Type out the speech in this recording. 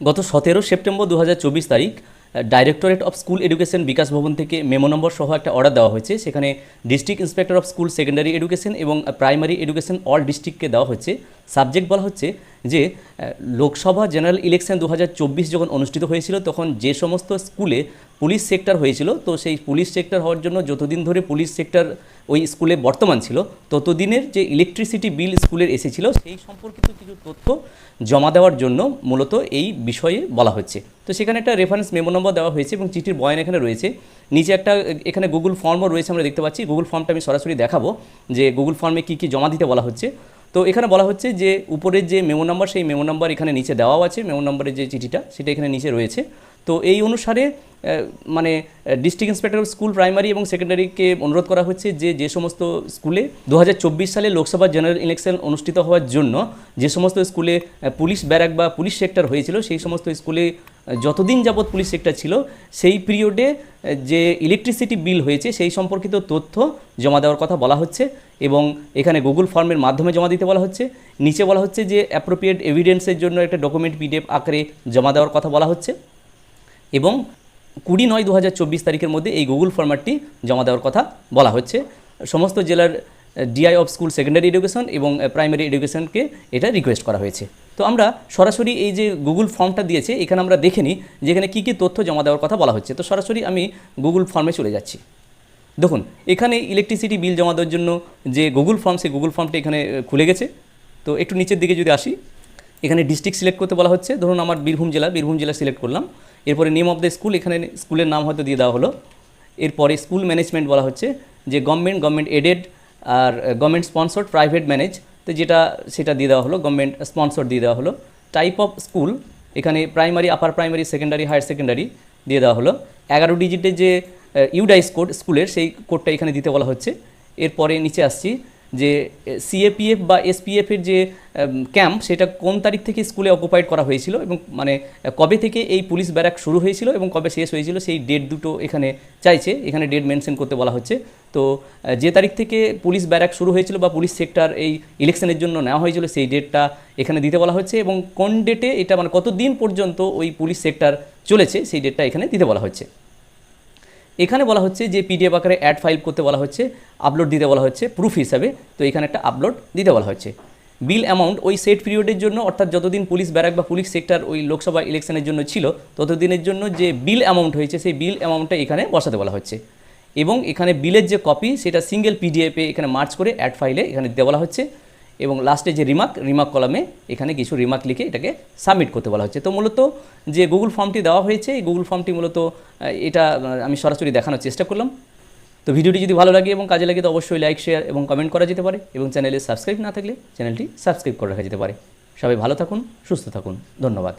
গত সতেরো সেপ্টেম্বর দু হাজার চব্বিশ তারিখ directorate of school education Bikash Bhavan থেকে মেমো নম্বর সহ একটা অর্ডার দেওয়া হয়েছে। সেখানে district inspector of school secondary education এবং প্রাইমারি এডুকেশন অল ডিস্ট্রিক্টকে দেওয়া হচ্ছে সাবজেক্ট বলা হচ্ছে যে লোকসভা জেনারেল ইলেকশন দু হাজার চব্বিশ যখন অনুষ্ঠিত হয়েছিল, তখন যে সমস্ত স্কুলে পুলিশ সেক্টর হয়েছিল, তো সেই পুলিশ সেক্টর হওয়ার জন্য যতদিন ধরে পুলিশ সেক্টর ওই স্কুলে বর্তমান ছিল, ততদিনের যে ইলেকট্রিসিটি বিল স্কুলের এসেছিল, সেই সম্পর্কিত কিছু তথ্য জমা দেওয়ার জন্য মূলত এই বিষয়ে বলা হচ্ছে। তো সেখানে একটা রেফারেন্স মেমো নম্বর দেওয়া হয়েছে এবং চিঠির বয়ান এখানে রয়েছে। নিচে একটা, এখানে গুগল ফর্মও রয়েছে, আমরা দেখতে পাচ্ছি। গুগল ফর্মটা আমি সরাসরি দেখাবো যে গুগল ফর্মে কী কী জমা দিতে বলা হচ্ছে। তো এখানে বলা হচ্ছে যে উপরের যে মেমো নাম্বার, সেই মেমো নাম্বার এখানে নিচে দেওয়াও আছে, মেমো নাম্বারের যে চিঠিটা সেটা এখানে নিচে রয়েছে। তো এই অনুসারে মানে district inspector of school primary এবং সেকেন্ডারিকে অনুরোধ করা হচ্ছে যে যে সমস্ত স্কুলে দু হাজার চব্বিশ সালে লোকসভা জেনারেল ইলেকশন অনুষ্ঠিত হওয়ার জন্য যে সমস্ত স্কুলে পুলিশ ব্যারাক বা পুলিশ সেক্টর হয়েছিল, সেই সমস্ত স্কুলে যতদিন যাবৎ পুলিশ সেক্টর ছিল, সেই পিরিয়ডে যে ইলেকট্রিসিটি বিল হয়েছে, সেই সম্পর্কিত তথ্য জমা দেওয়ার কথা বলা হচ্ছে এবং এখানে গুগল ফর্মের মাধ্যমে জমা দিতে বলা হচ্ছে। নিচে বলা হচ্ছে যে অ্যাপ্রোপ্রিয়েট এভিডেন্সের জন্য একটা ডকুমেন্ট পিডিএফ আকারে জমা দেওয়ার কথা বলা হচ্ছে এবং কুড়ি নয় দু তারিখের মধ্যে এই গুগল ফরম্যাটটি জমা দেওয়ার কথা বলা হচ্ছে। সমস্ত জেলার DI of school secondary education এবং প্রাইমারি এডুকেশনকে এটা রিকোয়েস্ট করা হয়েছে। তো আমরা সরাসরি এই যে গুগল ফর্মটা দিয়েছে, এখানে আমরা দেখে নিই যে এখানে কী কী তথ্য জমা দেওয়ার কথা বলা হচ্ছে। তো সরাসরি আমি গুগল ফর্মে চলে যাচ্ছি। দেখুন, এখানে ইলেকট্রিসিটি বিল জমা দেওয়ার জন্য যে গুগল ফর্ম সেই গুগল ফর্মটা এখানে খুলে গেছে। তো একটু নিচের দিকে যদি আসি, এখানে ডিস্ট্রিক্ট সিলেক্ট করতে বলা হচ্ছে। ধরুন আমার বীরভূম জেলা বীরভূম জেলা সিলেক্ট করলাম। এরপরে নেম অফ দ্য স্কুল এখানে স্কুলের নাম হয়তো দিয়ে দেওয়া হলো। এরপরে স্কুল ম্যানেজমেন্ট বলা হচ্ছে যে গভর্নমেন্ট গভর্নমেন্ট এডেড আর গভর্নমেন্ট স্পন্সর্ড প্রাইভেট ম্যানেজ তো যেটা, সেটা দিয়ে দেওয়া হলো গভর্নমেন্ট স্পন্সর দিয়ে দেওয়া হলো। টাইপ অফ স্কুল এখানে primary upper primary secondary higher secondary দিয়ে দেওয়া হলো। এগারো ডিজিটের যে ইউডাইস কোড স্কুলের সেই কোডটা এখানে দিতে বলা হচ্ছে। এরপরে নিচে আসছি যে সিএপিএফ বা এসপিএফের যে ক্যাম্প সেটা কোন তারিখ থেকে স্কুলে অকুপাইড করা হয়েছিল এবং মানে কবে থেকে এই পুলিশ ব্যারাক শুরু হয়েছিল এবং কবে শেষ হয়েছিল সেই ডেট দুটো এখানে চাইছে, এখানে ডেট মেনশন করতে বলা হচ্ছে। তো যে তারিখ থেকে পুলিশ ব্যারাক শুরু হয়েছিল বা পুলিশ সেক্টর এই ইলেকশনের জন্য নেওয়া হয়েছিল সেই ডেটটা এখানে দিতে বলা হচ্ছে এবং কোন ডেটে এটা মানে কত দিন পর্যন্ত ওই পুলিশ সেক্টর চলেছে সেই ডেটটা এখানে দিতে বলা হচ্ছে। এখানে বলা হচ্ছে যে পিডিএফ আকারে অ্যাড ফাইল করতে বলা হচ্ছে আপলোড দিতে বলা হচ্ছে প্রুফ হিসাবে। তো এখানে একটা আপলোড দিতে বলা হচ্ছে। বিল অ্যামাউন্ট ওই সেট পিরিয়ডের জন্য, অর্থাৎ যতদিন পুলিশ ব্যারাক বা পুলিশ সেক্টর ওই লোকসভা ইলেকশনের জন্য ছিল, ততদিনের জন্য যে বিল অ্যামাউন্ট হয়েছে, সেই বিল অ্যামাউন্টটা এখানে বসাতে বলা হচ্ছে। এবং এখানে বিলের যে কপি সেটা সিঙ্গেল পিডিএফে এখানে মার্চ করে অ্যাড ফাইলে এখানে দেওয়া হচ্ছে। এবং লাস্টে যে রিমার্ক রিমার্ক কলামে এখানে কিছু রিমার্ক লিখে এটাকে সাবমিট করতে বলা হচ্ছে। তো মূলত যে গুগল ফর্মটি দেওয়া হয়েছে, এই গুগল ফর্মটি মূলত এটা আমি সরাসরি দেখানোর চেষ্টা করলাম। তো ভিডিওটি যদি ভালো লাগে এবং কাজে লাগে, তো অবশ্যই লাইক শেয়ার এবং কমেন্ট করা যেতে পারে এবং চ্যানেলে সাবস্ক্রাইব না থাকলে চ্যানেলটি সাবস্ক্রাইব করে রাখা যেতে পারে। সবাই ভালো থাকুন, সুস্থ থাকুন। ধন্যবাদ।